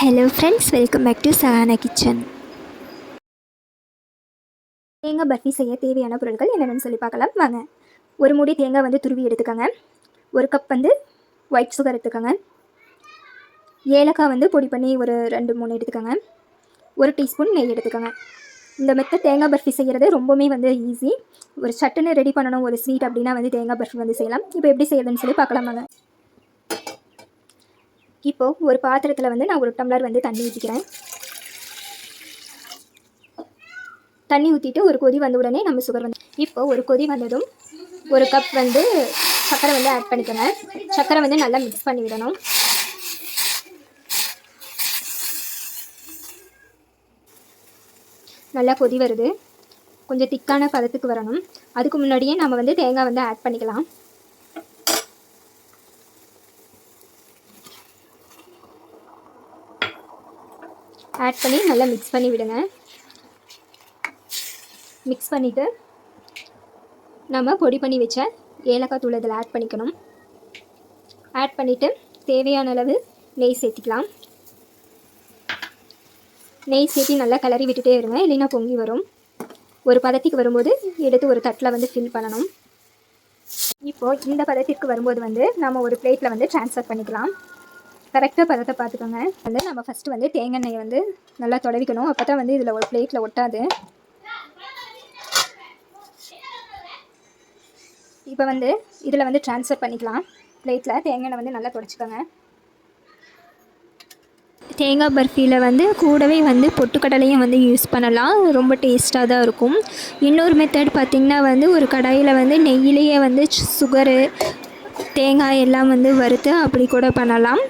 Hello friends welcome back to Sahana kitchen தேங்காய் பர்ஃபி செய்ய தேவையான பொருட்கள் என்னென்னு சொல்லி பார்க்கலாம். வாங்க. ஒரு மூடி தேங்காய் வந்து துருவி எடுத்துக்கோங்க. ஒரு கப் வந்து ஒயிட் சுகர் எடுத்துக்கோங்க. ஏலக்காய் வந்து பொடி பண்ணி ஒரு ரெண்டு மூணு எடுத்துக்கோங்க. ஒரு டீஸ்பூன் நெய் எடுத்துக்கோங்க. இந்த மெத்த தேங்காய் பர்ஃபி செய்கிறது ரொம்பவுமே வந்து ஈஸி ஒரு சட்டுன்னு ரெடி பண்ணணும் ஒரு ஸ்வீட் அப்படின்னா வந்து தேங்காய் பர்ஃபி வந்து செய்யலாம். இப்போ எப்படி செய்யறதுன்னு சொல்லி பார்க்கலாம் வாங்க. இப்போது ஒரு பாத்திரத்தில் வந்து நான் ஒரு டம்ளர் வந்து தண்ணி ஊற்றிக்கிறேன் தண்ணி ஊற்றிட்டு ஒரு கொதி வந்த உடனே நம்ம சுகர் வந்து இப்போ ஒரு கொதி வந்ததும் ஒரு கப் வந்து சர்க்கரை வந்து ஆட் பண்ணிக்கோங்க சர்க்கரை வந்து நல்லா மிக்ஸ் பண்ணி விடணும். நல்லா கொதி வருது. கொஞ்சம் திக்கான பதத்துக்கு வரணும். அதுக்கு முன்னாடியே நம்ம வந்து தேங்காய் வந்து ஆட் பண்ணிக்கலாம். ஆட் பண்ணி நல்லா மிக்ஸ் பண்ணி விடுங்க. மிக்ஸ் பண்ணிவிட்டு நம்ம பொடி பண்ணி வச்ச ஏலக்காய் தூள் இதில் ஆட் பண்ணிக்கணும். ஆட் பண்ணிவிட்டு தேவையான அளவு நெய் சேர்த்திக்கலாம். நெய் சேர்த்தி நல்லா கிளறி விட்டுட்டே இருங்க. இல்லைன்னா பொங்கி வரும். ஒரு பதத்துக்கு வரும்போது எடுத்து ஒரு தட்டில் வந்து ஃபில் பண்ணணும். இப்போது இந்த பதத்திற்கு வரும்போது வந்து நம்ம ஒரு பிளேட்டில் வந்து ட்ரான்ஸ்ஃபர் பண்ணிக்கலாம். கரெக்டாக பதத்தை பார்த்துக்கோங்க. வந்து நம்ம ஃபஸ்ட்டு வந்து தேங்காய் எண்ணெய் வந்து நல்லா தொடவிக்கணும். அப்போ தான் வந்து இதில் ஒரு பிளேட்டில் ஒட்டாது. இப்போ வந்து இதில் வந்து ட்ரான்ஸ்ஃபர் பண்ணிக்கலாம். பிளேட்டில் தேங்காய் எண்ணெய் வந்து நல்லா தொடச்சிக்கோங்க. தேங்காய் பர்ஃபியில் வந்து கூடவே வந்து பொட்டுக்கடலையும் வந்து யூஸ் பண்ணலாம். ரொம்ப டேஸ்ட்டாக தான் இருக்கும். இன்னொரு மெத்தட் பார்த்திங்கன்னா வந்து ஒரு கடாயில் வந்து நெய்யிலேயே வந்து சுகரு தேங்காய் எல்லாம் வந்து வறுத்து அப்படி கூட பண்ணலாம்.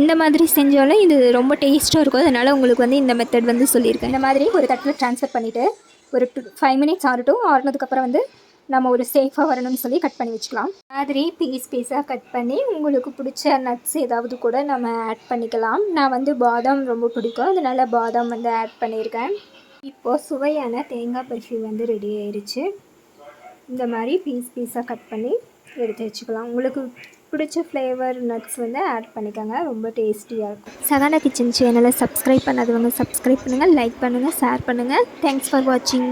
இந்த மாதிரி செஞ்சாலும் இது ரொம்ப டேஸ்ட்டாக இருக்கும். அதனால் உங்களுக்கு வந்து இந்த மெத்தட் வந்து சொல்லியிருக்கேன். இந்த மாதிரி ஒரு தட்டில் ட்ரான்ஸ்ஃபர் பண்ணிவிட்டு ஒரு டூ ஃபைவ் மினிட்ஸ் ஆறட்டும். ஆறுனதுக்கப்புறம் வந்து நம்ம ஒரு சேஃபாக வரணும்னு சொல்லி கட் பண்ணி வச்சுக்கலாம். மாதிரி பீஸ் பீஸாக கட் பண்ணி உங்களுக்கு பிடிச்ச நட்ஸ் ஏதாவது கூட நம்ம ஆட் பண்ணிக்கலாம். நான் வந்து பாதாம் ரொம்ப பிடிக்கும். அதனால் பாதாம் வந்து ஆட் பண்ணியிருக்கேன். இப்போது சுவையான தேங்காய் பர்ஃபி வந்து ரெடி ஆயிடுச்சு இந்த மாதிரி பீஸ் பீஸாக கட் பண்ணி எடுத்து வச்சுக்கலாம். உங்களுக்கு பிடிச்ச ஃப்ளேவர் நட்ஸ் வந்து ஆட் பண்ணிக்கோங்க. ரொம்ப டேஸ்டியாக இருக்கும். சகானா கிச்சன் சேனலை சப்ஸ்கிரைப் பண்ணாதவங்க சப்ஸ்கிரைப் பண்ணுங்கள் லைக் பண்ணுங்கள் ஷேர் பண்ணுங்கள் தேங்க்ஸ் ஃபார் வாட்சிங்